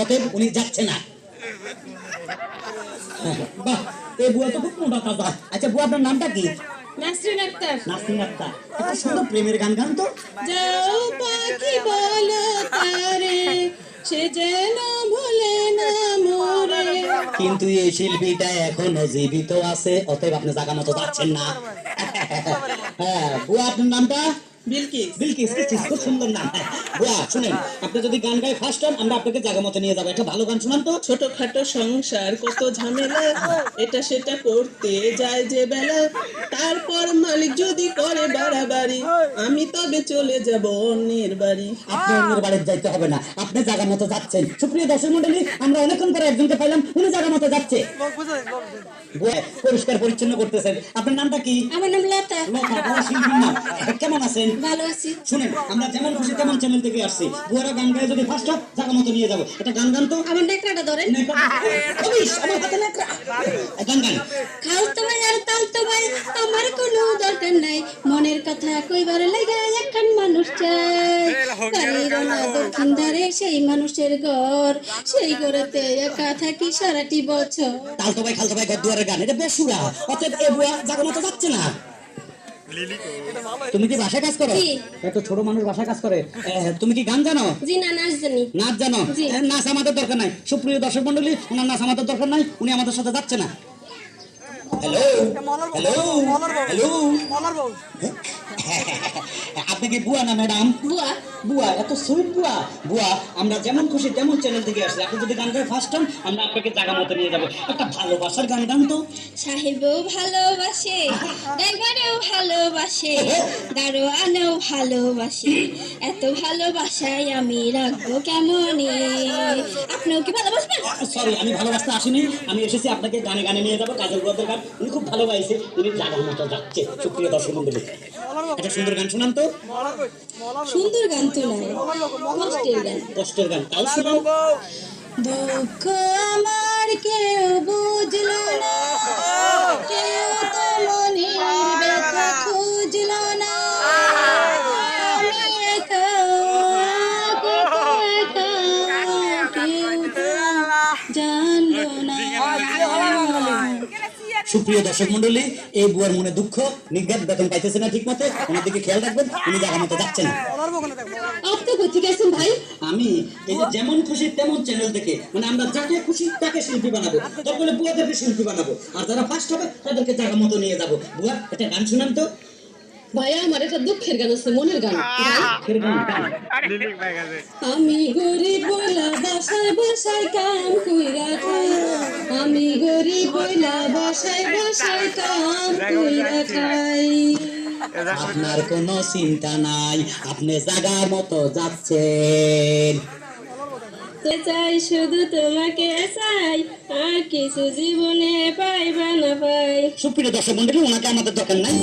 অতএব উনি যাচ্ছে না। বাহ এই বুয়া তো খুব মোটা তাজা। আচ্ছা বুয়া আপনার নামটা কি? নাসরিন আক্তার। নাসরিন আক্তার। একটা সুন্দর প্রেমের গান গান তো। যাও পাখি বলো তারে সে যেন ভুলে না মোরে। কিন্তু এই শিল্পীটা এখনও জীবিত আছে অতএব আপনি জায়গা মতো যাচ্ছেন না। হ্যাঁ বুয়া আপনার নামটা? বিলকিস বিলকিস কিস খুব সুন্দর নাম হ্যাঁ, শুনেন আপনি যদি গান গাই ফার্স্ট হন আমরা আপনাকে জায়গা মতো নিয়ে যাব। একটা ভালো গান শুনান তো। ছোটখাটো সংসার কত ঝামেলা এটা সেটা করতে যায় যে বেলা। তারপর মালিক যদি করে বাড়াবাড়ি আমি তবে চলে যাব অন্যের বাড়ি। আপনি অন্যের বাড়িতে যাইতে হবে না। আপনি জায়গা মতো যাচ্ছেন। সুপ্রিয় দর্শক মন্ডলী আমরা অনেকক্ষণ পরে একজনকে পাইলাম উনি জায়গা মতো যাচ্ছে। পরিষ্কার পরিচ্ছন্ন করতেছেন। আপনার নামটা কি? আমার নাম লতা। লতা, শিল্পীর নাম। কেমন আছেন? ভালো আছি। শুনেন আমরা যেমন খুশি তেমন চ্যানেল থেকে আসছি? বুয়ারা গান গায়ে যদি ফার্স্ট হপ জায়গা মতো নিয়ে যাব। এটা গান গান তো? আমার নেকড়াটা ধরেন। আমার হাতে নেকড়া। গান গান। খাল তো আর তাল তো আমার কোনো দরকার নাই। মনের কথা কইবার লাগা একখান মানুষ চাই। দক্ষিণ ধারে সেই মানুষের ঘর। সেই ঘরেতে একা থাকি সারাটি বছর। তালতো ভাই খালতো ভাই গদ্দুয়ারের গান। এটা বেসুরা। অতএব এ বুয়া জায়গা মতো যাচ্ছে না। তুমি কি বাসায় কাজ করো। এত ছোট মানুষ বাসায় কাজ করে। তুমি কি গান জানো? জি না নাচ জানি। নাচ জানো? নাচ আমাদের দরকার নাই। সুপ্রিয় দর্শক মন্ডলী ওনার নাচ আমাদের দরকার নাই। উনি আমাদের সাথে যাচ্ছে না। হ্যালো হ্যালো হ্যালো আপনি কি বুয়া না ম্যাডাম? বুয়া বুয়া এত সুইট বুয়া বুয়া আমরা যেমন খুশি তেমন চ্যানেল থেকে আসছি আপনি যদি গান গায়ে ফার্স্ট হন আমরা আপনাকে জায়গা মতো নিয়ে যাব। একটা ভালোবাসার গান গান তো। সাহেবও ভালোবাসে ড্রাইভারও ভালোবাসে দারোয়ানও ভালোবাসে। এত ভালোবাসায় আমি রাখব কেমনে? আপনিও কি ভালোবাসবেন? সরি আমি ভালোবাসতে আসিনি। আমি এসেছি আপনাকে গানে গানে নিয়ে যাব কাজল বুয়াদের গান। উনি খুব ভালো গাইছে উনি জায়গার মতো যাচ্ছে। সুপ্রিয় দর্শক মন্ডলী একটা সুন্দর গান শোনান তো। সুন্দর গান তো নাই। কষ্টের গান। কষ্টের গান। তাও শুনান দুঃখ আমার কেউ বুঝলো না। কেউ সুপ্রিয় দর্শক মন্ডলী এই বুয়ার মনে দুঃখ নিজ্ঞাত বেতন পাইতেছে না ঠিক মতো ওনার দিকে খেয়াল রাখবেন উনি জায়গা মতো যাচ্ছে না। আপনি কোথেকে গেছেন ভাই? আমি এই যে যেমন খুশি তেমন চ্যানেল থেকে মানে আমরা যাকে খুশি তাকে শিল্পী বানাবো দরকার বুয়াদেরকে শিল্পী বানাবো। আর যারা ফার্স্ট হবে তাদেরকে জায়গা মতো নিয়ে যাব। বুয়া একটা গান শুনান তো। ভাইয়া আমার একটা দুঃখের গান আছে মনের গান। আমি গরিব বইলা বাসায় বাসায় কাম কইরা খাই। আমি গরিব বইলা বাসায় বাসায় কাম কইরা খাই আপনার কোনো চিন্তা নাই আপনি জায়গার মতো যাচ্ছেন। তো চাই শুধু তোমাকে চাই আর কিছু জীবনে পাইবা না পাই। সুপ্রিয় দর্শক মন্ডলী ওনাকে আমাদের দরকার নাই